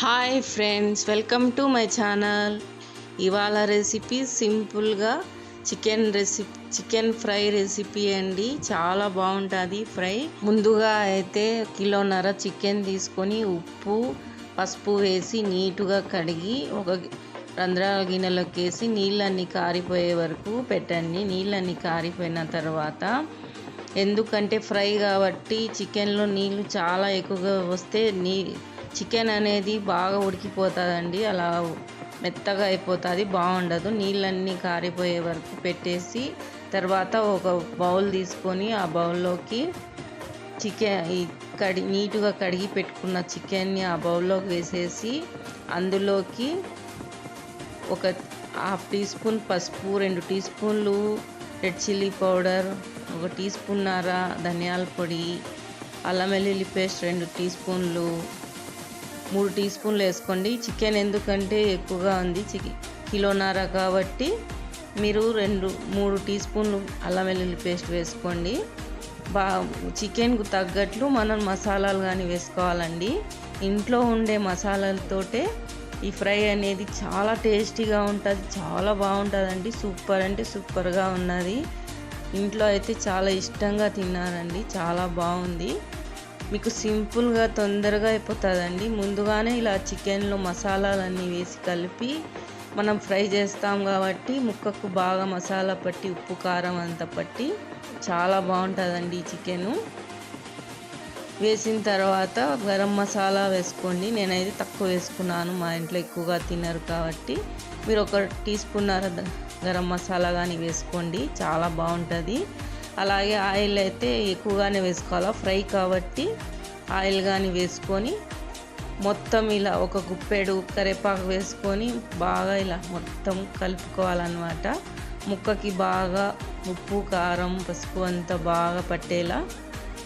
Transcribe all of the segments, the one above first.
Hi friends welcome to my channel ఇవాళ recipe సింపుల్గా chicken recipe chicken fry recipe అండి. చాలా బాగుంటుంది ఫ్రై ముందుగా అయితే కిలోన్నర చికెన్ తీసుకొని ఉప్పు పసుపు వేసి నీటుగా కడిగి ఒక రంధ్రాల గిన్నెలోకి వేసి నీళ్ళన్నీ కారిపోయే వరకు పెట్టండి. నీళ్ళన్నీ కారిపోయిన తర్వాత ఎందుకంటే ఫ్రై కాబట్టి చికెన్లో నీళ్ళు చాలా ఎక్కువగా వస్తే నీ చికెన్ అనేది బాగా ఉడికిపోతుందండి. అలా మెత్తగా అయిపోతుంది బాగుండదు. నీళ్ళన్నీ కారిపోయే వరకు పెట్టేసి తర్వాత ఒక బౌల్ తీసుకొని ఆ బౌల్లోకి చికెన్ ఈ కడి నీట్గా కడిగి పెట్టుకున్న చికెన్ని ఆ బౌల్లోకి వేసేసి అందులోకి ఒక హాఫ్ టీ స్పూన్ పసుపు రెండు టీ స్పూన్లు రెడ్ చిల్లీ పౌడర్ ఒక టీ స్పూన్నర ధనియాల పొడి అల్లం వెల్లుల్లి పేస్ట్ రెండు టీ స్పూన్లు మూడు టీ స్పూన్లు వేసుకోండి. చికెన్ ఎందుకంటే ఎక్కువగా ఉంది. చికెన్ కిలోన్నర కాబట్టి మీరు రెండు మూడు టీ స్పూన్లు అల్లం వెల్లుల్లి పేస్ట్ వేసుకోండి. బా చికెన్కు తగ్గట్లు మనం మసాలాలు కానీ వేసుకోవాలండి. ఇంట్లో ఉండే మసాలాలతోటే ఈ ఫ్రై అనేది చాలా టేస్టీగా ఉంటుంది చాలా బాగుంటుందండి. సూపర్ అంటే సూపర్గా ఉన్నది. ఇంట్లో అయితే చాలా ఇష్టంగా తిన్నారండి. చాలా బాగుంది. మీకు సింపుల్గా తొందరగా అయిపోతుందండి. ముందుగానే ఇలా చికెన్లో మసాలాలన్నీ వేసి కలిపి మనం ఫ్రై చేస్తాం కాబట్టి ముక్కకు బాగా మసాలా పట్టి ఉప్పు కారం అంతా పట్టి చాలా బాగుంటుందండి ఈ చికెను. వేసిన తర్వాత గరం మసాలా వేసుకోండి. నేనైతే తక్కువ వేసుకున్నాను. మా ఇంట్లో ఎక్కువగా తినరు కాబట్టి మీరు ఒక టీ స్పూన్ గరం మసాలా కానీ వేసుకోండి. చాలా బాగుంటుంది. అలాగే ఆయిల్ అయితే ఎక్కువగానే వేసుకోవాలా. ఫ్రై కాబట్టి ఆయిల్ కానీ వేసుకొని మొత్తం ఇలా ఒక గుప్పెడు కరివేపాకు వేసుకొని బాగా ఇలా మొత్తం కలుపుకోవాలన్నమాట. ముక్కకి బాగా ఉప్పు కారం పసుపు అంతా బాగా పట్టేలా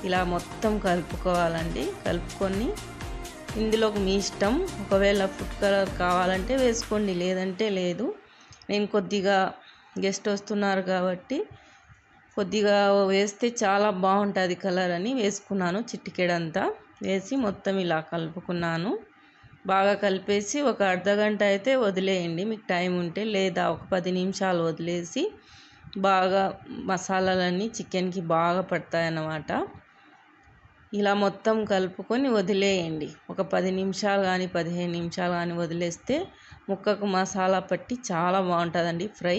ఇలా మొత్తం కలుపుకోవాలండి. కలుపుకొని ఇందులోకి మీ ఇష్టం. ఒకవేళ ఫుడ్ కలర్ కావాలంటే వేసుకోండి లేదంటే లేదు. నేను కొద్దిగా గెస్ట్ వస్తున్నారు కాబట్టి కొద్దిగా వేస్తే చాలా బాగుంటుంది కలర్ అని వేసుకున్నాను చిట్టికెడంతా వేసి మొత్తం ఇలా కలుపుకున్నాను. బాగా కలిపేసి ఒక అర్ధగంట అయితే వదిలేయండి మీకు టైం ఉంటే లేదా ఒక పది నిమిషాలు వదిలేసి బాగా మసాలాలన్నీ చికెన్కి బాగా పడతాయన్నమాట. ఇలా మొత్తం కలుపుకొని వదిలేయండి. ఒక పది నిమిషాలు కానీ పదిహేను నిమిషాలు కానీ వదిలేస్తే ముక్కకు మసాలా పట్టి చాలా బాగుంటుందండి ఫ్రై.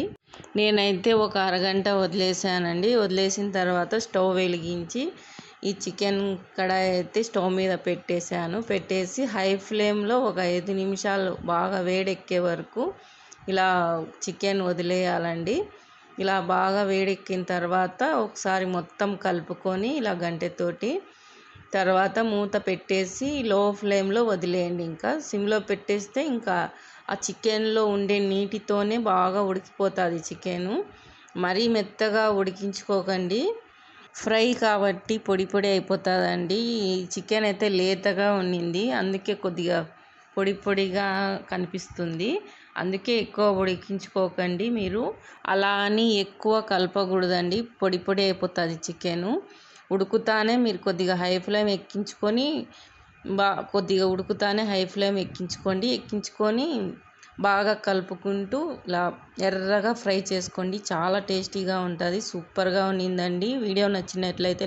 నేనైతే ఒక అరగంట వదిలేసానండి. వదిలేసిన తర్వాత స్టవ్ వెలిగించి ఈ చికెన్ కడాయి అయితే స్టవ్ మీద పెట్టేశాను. పెట్టేసి హై ఫ్లేమ్లో ఒక ఐదు నిమిషాలు బాగా వేడెక్కే వరకు ఇలా చికెన్ వదిలేయాలండి. ఇలా బాగా వేడెక్కిన తర్వాత ఒకసారి మొత్తం కలుపుకొని ఇలా గంటెతోటి తర్వాత మూత పెట్టేసి లో ఫ్లేమ్లో వదిలేయండి ఇంకా. సిమ్లో పెట్టేస్తే ఇంకా ఆ చికెన్లో ఉండే నీటితోనే బాగా ఉడికిపోతుంది చికెను. మరీ మెత్తగా ఉడికించుకోకండి. ఫ్రై కాబట్టి పొడి పొడి అయిపోతుందండి. ఈ చికెన్ అయితే లేతగా ఉండింది అందుకే కొద్దిగా పొడి పొడిగా కనిపిస్తుంది. అందుకే ఎక్కువ ఉడికించుకోకండి మీరు. అలా అని ఎక్కువ కలపకూడదండి. పొడి పొడి అయిపోతుంది చికెను. ఉడుకుతానే మీరు కొద్దిగా హై ఫ్లేమ్ ఎక్కించుకొని బా కొద్దిగా ఉడుకుతానే హై ఫ్లేమ్ ఎక్కించుకోండి. ఎక్కించుకొని బాగా కలుపుకుంటూ ఇలా ఎర్రగా ఫ్రై చేసుకోండి. చాలా టేస్టీగా ఉంటుంది. సూపర్గా ఉన్నిందండి వీడియో నచ్చినట్లయితే